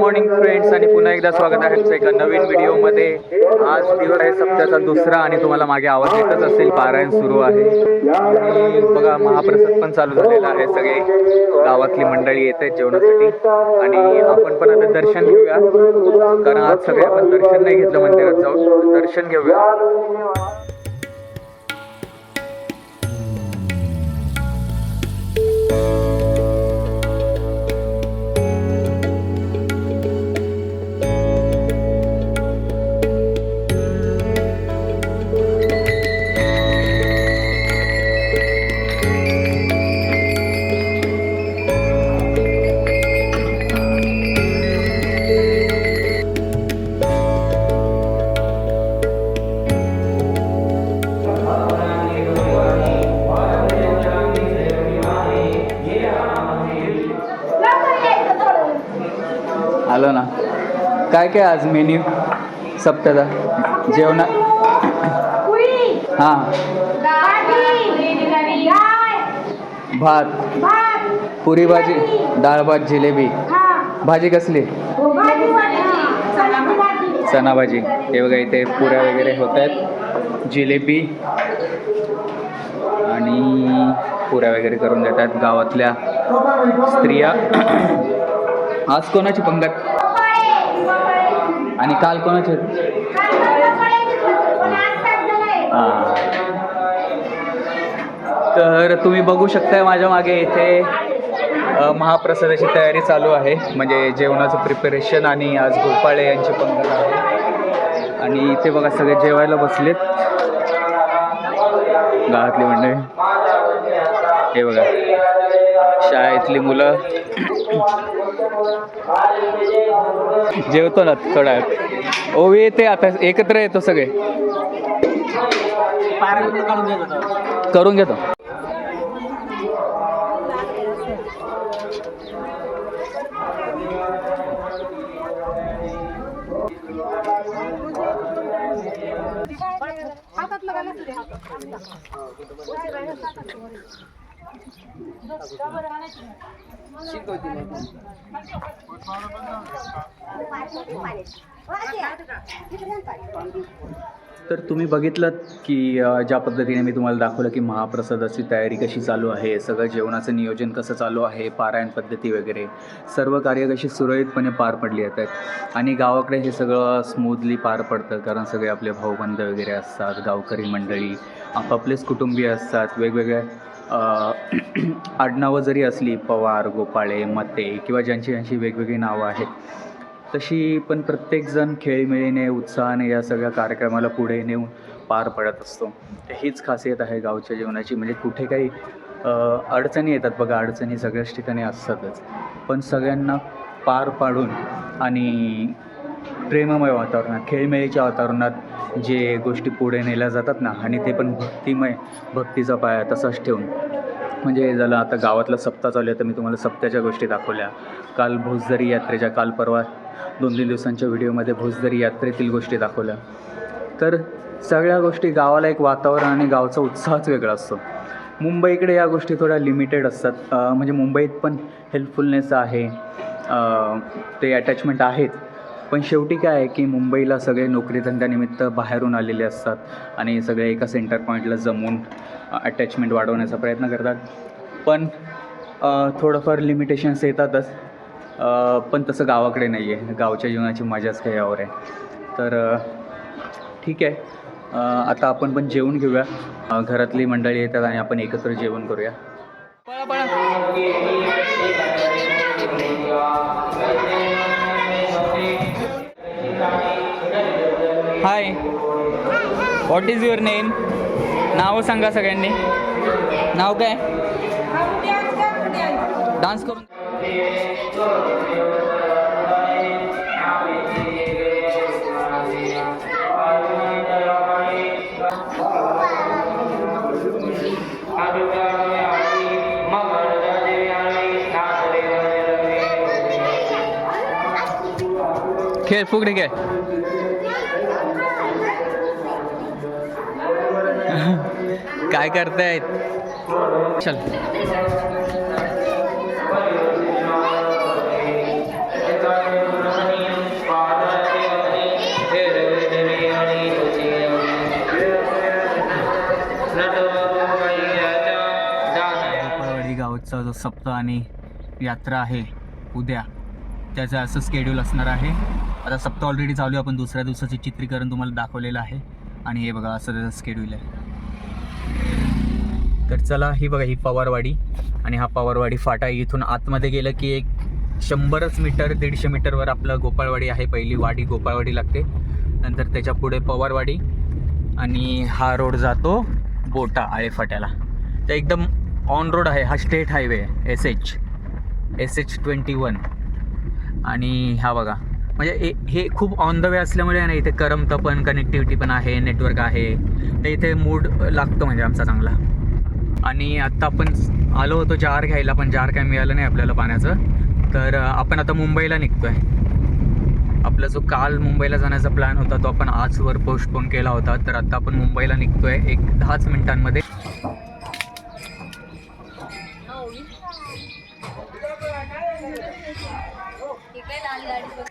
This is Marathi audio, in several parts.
मॉर्निंग फ्रेंड्स आणि पुन्हा एकदा स्वागत आहे तुमचं एका नवीन व्हिडिओमध्ये. आज दिवस आहे सप्त्याचा दुसरा आणि तुम्हाला मागे आवाज येतच असेल पारायण सुरू आहे. आणि बघा महाप्रसाद पण चालू झालेला आहे. सगळे गावातली मंडळी येत आहेत जेवणासाठी. आणि आपण पण आता दर्शन घेऊया. कारण आज सगळे आपण दर्शन नाही घेतलं मंदिरात जाऊन. दर्शन घेऊया. काय काय आज मेन्यू सप्तदा जेवणा? हां. भात. पुरी भाजी डाळ भात जिलेबी. भाजी कसली? चना भाजी. हे बघा इथे पुऱ्या वगैरे होत आहेत. जिलेबी आणि पुऱ्या वगैरे करून देतात गावातल्या स्त्रिया. आज कोणाची पंगत? आणि काल कोणाची? हां. तर तुम्ही बघू शकताय माझ्या मागे इथे महाप्रसादाची तयारी चालू आहे. म्हणजे जेवणाचं प्रिपरेशन आणि आज गोपाळे यांची पंगत आहे. आणि इथे बघा सगळे जेवायला बसलेत. गावातली मंडळी. हे बघा. शाळेतली मुलं. जेवतो ना थोडा ओवी येते आता एकत्र येतो सगळे. करून घेतो. तर तुम्ही बघितलं की ज्या पद्धतीने मी तुम्हाला दाखवलं की महाप्रसादाची तयारी कशी चालू आहे सगळं जेवणाचं नियोजन कसं चालू आहे पारायण पद्धती वगैरे सर्व कार्य कशी सुरळीतपणे पार पडली जातात आणि गावाकडे हे सगळं स्मूथली पार पडतं कारण सगळे आपले भाऊबंद वगैरे असतात गावकरी मंडळी आपापलेच कुटुंबीय असतात वेगवेगळ्या आडनावं जरी असली पवार गोपाळे मते किंवा ज्यांची ज्यांची वेगवेगळी नावं आहेत तशी पण प्रत्येकजण खेळीमेळीने उत्साहाने या सगळ्या कार्यक्रमाला पुढे नेऊन पार पडत असतो. हीच खासियत आहे गावच्या जीवनाची. म्हणजे कुठे काही अडचणी येतात बघा अडचणी सगळ्याच ठिकाणी असतातच. पण सगळ्यांना पार पाडून आणि प्रेममय वातावरणात खेळमेळीच्या वातावरणात जे गोष्टी पुढे नेल्या जातात ना आणि ते पण भक्तिमय भक्तीचा पाया तसाच ठेवून. म्हणजे झालं आता गावातला सप्ताह चालू आहे तर मी तुम्हाला सप्त्याच्या गोष्टी दाखवल्या. काल भोजदरी यात्रेच्या काल परवा दोन तीन दिवसांच्या व्हिडिओमध्ये भोजदरी यात्रेतील गोष्टी दाखवल्या. तर सगळ्या गोष्टी गावाला एक वातावरण आणि गावचा उत्साहच वेगळा असतो. मुंबईकडे या गोष्टी थोड्या लिमिटेड असतात. म्हणजे मुंबईत पण हेल्पफुलनेस आहे. ते अटॅचमेंट आहेत. पण शेवटी काय आहे की मुंबईला सगळे नोकरीधंद्यानिमित्त बाहेरून आलेले असतात आणि सगळे एका सेंटर पॉईंटला जमून अटॅचमेंट वाढवण्याचा प्रयत्न करतात. पण थोडंफार लिमिटेशन्स येतातच. पण तसं गावाकडे नाही आहे गावच्या जीवनाची मजाच काही यावर आहे. तर ठीक आहे. आता आपण पण जेवून घेऊया. घरातली मंडळी येतात आणि आपण एकत्र जेवण करूया. Hi what is your name नावं सांगा सगळ्यांनी. नाव काय? डान्स करून. खेळ फुगडी खेळ. काय करतायत? चल. गावचा जो सप्ताह आणि यात्रा आहे उद्या त्याचं असं स्केड्यूल असणार आहे. आता सप्ताह ऑलरेडी चालू आहे. आपण दुसऱ्या दिवसाचे चित्रीकरण तुम्हाला दाखवलेलं आहे. आणि हे बघा असं त्याचं स्केड्यूल आहे. तर चला ही बघा ही पवारवाडी. आणि हा पवारवाडी फाटा इथून आतमध्ये गेलं की एक शंभरच मीटर दीडशे मीटरवर आपलं गोपाळवाडी आहे. पहिली वाडी गोपाळवाडी लागते. नंतर त्याच्या पुढे पवारवाडी. आणि हा रोड जातो बोटा आळे फाट्याला. तर एकदम ऑन रोड आहे. हा state highway S H S H twenty one आणि हा बघा. म्हणजे ए- हे खूप ऑन द वे असल्यामुळे आहे ना इथे करमतं पण कनेक्टिव्हिटी पण आहे नेटवर्क आहे. तर इथे मूड लागतो म्हणजे आमचा चांगला. आणि आत्ता आपण आलो होतो जार घ्यायला पण जार काय मिळालं नाही आपल्याला पाण्याचं. तर आपण आता मुंबईला निघतो आहे आपला जो काल मुंबईला जाण्याचा प्लॅन होता तो आपण आजवर पोस्टपोन केला होता. तर आता आपण मुंबईला निघतोय एक दहाच मिनिटांमध्ये.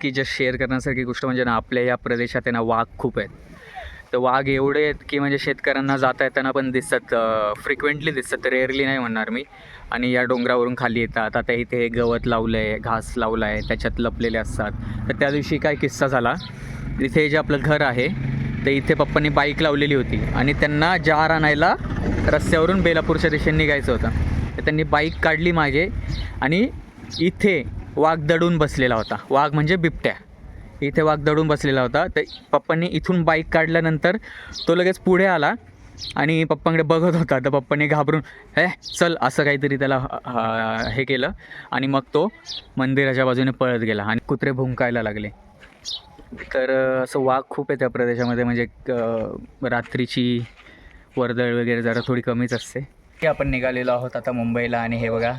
की जस्ट शेअर करण्यासारखी गोष्ट म्हणजे ना आपल्या या प्रदेशात आहे ना वाघ खूप आहेत. तर वाघ एवढे आहेत की म्हणजे शेतकऱ्यांना जाता येताना पण दिसतात फ्रिक्वेंटली दिसतात. रेअरली नाही म्हणणार मी. आणि या डोंगरावरून खाली येतात. आता इथे हे गवत लावलं आहे घास लावलं आहे त्याच्यात लपलेले असतात. तर त्या दिवशी काय किस्सा झाला? इथे जे आपलं घर आहे तर इथे पप्पांनी बाईक लावलेली होती. आणि त्यांना जार आणायला रस्त्यावरून बेलापूरच्या दिशेने निघायचं होतं. तर त्यांनी बाईक काढली मागे. आणि इथे वाघ दडून बसलेला होता. वाघ म्हणजे बिबट्या. इथे वाघ दडून बसलेला होता. तर पप्पांनी इथून बाईक काढल्यानंतर तो लगेच पुढे आला आणि पप्पांकडे बघत होता. तर पप्पांनी घाबरून हे चल असं काहीतरी त्याला हे केलं आणि मग तो मंदिराच्या बाजूने पळत गेला आणि कुत्रे भुंकायला लागले. तर असं वाघ खूप आहे त्या प्रदेशामध्ये. म्हणजे रात्रीची वर्दळ वगैरे जरा थोडी कमीच असते. की आपण निघालेलो आहोत आता मुंबईला आणि हे बघा.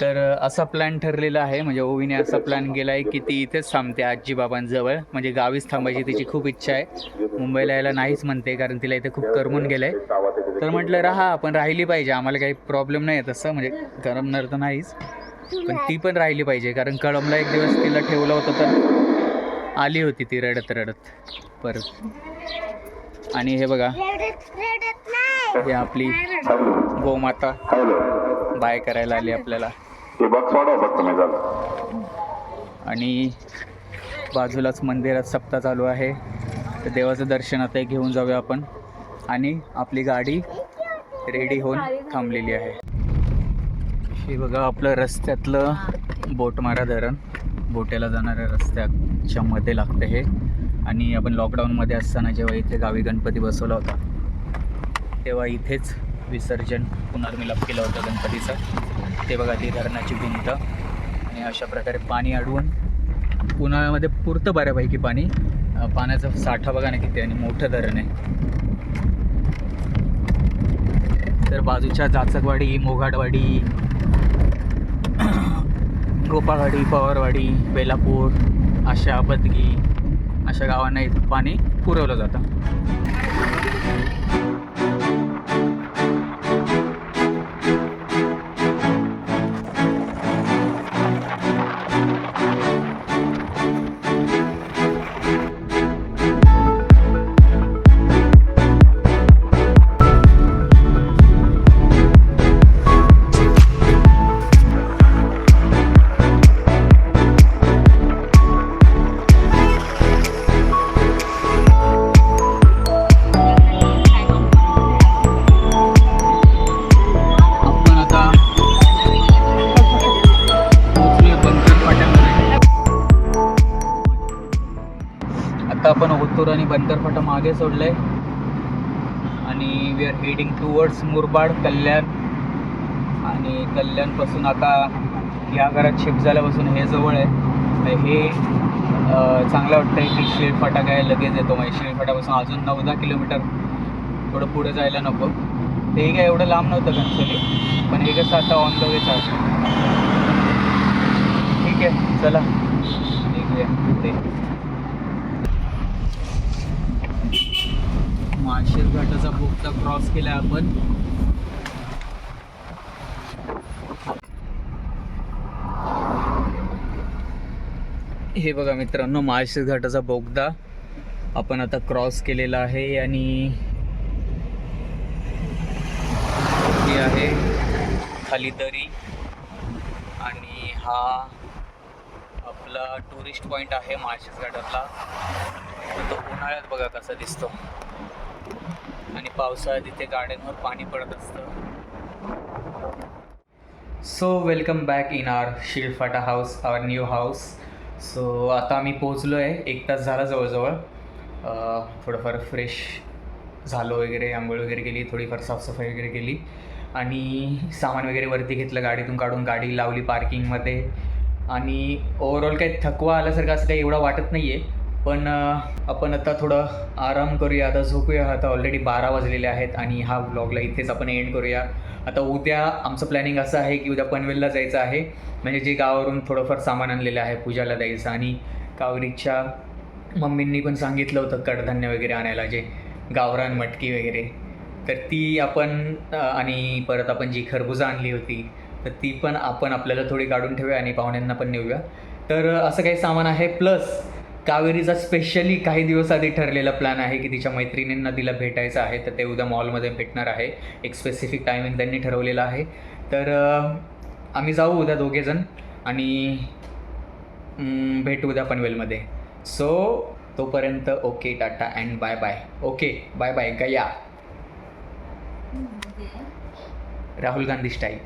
तर असा प्लॅन ठरलेला आहे. म्हणजे ओवीने असा प्लॅन केला आहे की ती इथेच थांबते आजीबाबांजवळ. म्हणजे गावीच थांबायची तिची खूप इच्छा आहे. मुंबईला यायला नाहीच म्हणते कारण तिला इथे खूप करमून गेलं आहे तर म्हटलं राहा पण राहिली पाहिजे. आम्हाला काही प्रॉब्लेम नाही आहे तसं. म्हणजे करमणार तर नाहीच. पण ती पण राहिली पाहिजे. कारण कळमला एक दिवस तिला ठेवलं होतं तर आली होती ती रडत रडत परत. आणि हे बघा. हे आपली गोमाता. बाय करायला आली आपल्याला. झालं आणि बाजूलाच मंदिरात सप्ताह चालू आहे. तर देवाचं दर्शन आता घेऊन जाऊया आपण. आणि आपली गाडी रेडी होऊन थांबलेली आहे. हे बघा आपलं रस्त्यातलं बोटमारा धरण. बोटेला जाणाऱ्या रस्त्याच्या मध्ये लागतं हे. आणि आपण लॉकडाऊनमध्ये असताना जेव्हा इथे गावी गणपती बसवला होता तेव्हा इथेच विसर्जन पुनर्मिलाप केलं होतं गणपतीचं. ते बघा ती धरणाची भिंत आणि अशा प्रकारे पाणी अडवून उन्हाळ्यामध्ये पुरतं बऱ्यापैकी पाणी. पाण्याचा साठा बघा ना किती आणि मोठं धरण आहे. तर बाजूच्या जाचकवाडी मोघाडवाडी गोपाळवाडी पवारवाडी बेलापूर अशा बदगी अशा गावांना इथं पाणी पुरवलं जातं. आता आणि बनकर फाटा मागे सोडलंय. आणि we are heading towards Murbad Kalyan. आणि कल्याणपासून आता या घरात शिफ्ट झाल्यापासून हे जवळ आहे. हे चांगलं चांगलं वाटतंय की शेड फाटा काय लगेच येतो. म्हणजे शेड फाटापासून अजून नऊ दहा किलोमीटर थोडं पुढे जायला नको. ते काय एवढं लांब नव्हतं कन्सली पण हे कसं आता ऑन द वेच आहे. ठीक आहे चला. निघूया. ते माळशेर घाटाचा बोगदा क्रॉस केला आपण. हे बघा मित्रांनो माळशेर घाटाचा बोगदा आपण आता क्रॉस केलेला आहे आणि ही आहे खाली दरी हा आपला टुरिस्ट पॉईंट आहे माळशेज घाटातला. तो उन्हाळ्यात बघा कसा दिसतो. पावसाळ्यात इथे गार्डनवर पाणी पडत असतं. So welcome back in our Shirphata house our new house so आता आम्ही पोहोचलो आहे एक तास झाला जवळजवळ. थोडंफार फ्रेश झालो वगैरे आंघोळ वगैरे केली थोडीफार साफसफाई वगैरे केली. आणि सामान वगैरे वरती घेतलं गाडीतून काढून गाडी लावली पार्किंगमध्ये आणि ओवरऑल काही थकवा आल्यासारखं असं काही एवढा वाटत नाही आहे पण आपण आता थोडं आराम करूया. आता झोपूया. आता ऑलरेडी बारा वाजलेले आहेत आणि हा व्लॉगला इथेच आपण एंड करूया. आता उद्या आमचं प्लॅनिंग असं आहे की उद्या पनवेलला जायचं आहे. म्हणजे जे गावावरून थोडंफार सामान आणलेलं आहे पूजाला द्यायचं. आणि कावरीच्या मम्मींनी पण सांगितलं होतं कडधान्य वगैरे आणायला जे गावरान मटकी वगैरे. तर ती आपण आणि परत आपण जी खरबुजा आणली होती तर ती पण आपण आपल्याला थोडी काढून ठेवूया आणि पाहुण्यांना पण नेऊया. तर असं काही सामान आहे. प्लस कावेरीचा स्पेशली काही दिवस आधी ठरलेला प्लॅन आहे की तिच्या मैत्रिणींना तिला भेटायचं आहे तर ते उद्या मॉलमध्ये भेटणार आहे. एक स्पेसिफिक टायमिंग त्यांनी ठरवलेला आहे. तर आम्ही जाऊ उद्या दोघेजण आणि भेटू उद्या पनवेलमध्ये सो तोपर्यंत okay tata and bye bye okay bye bye Gaya. Rahul Gandhi style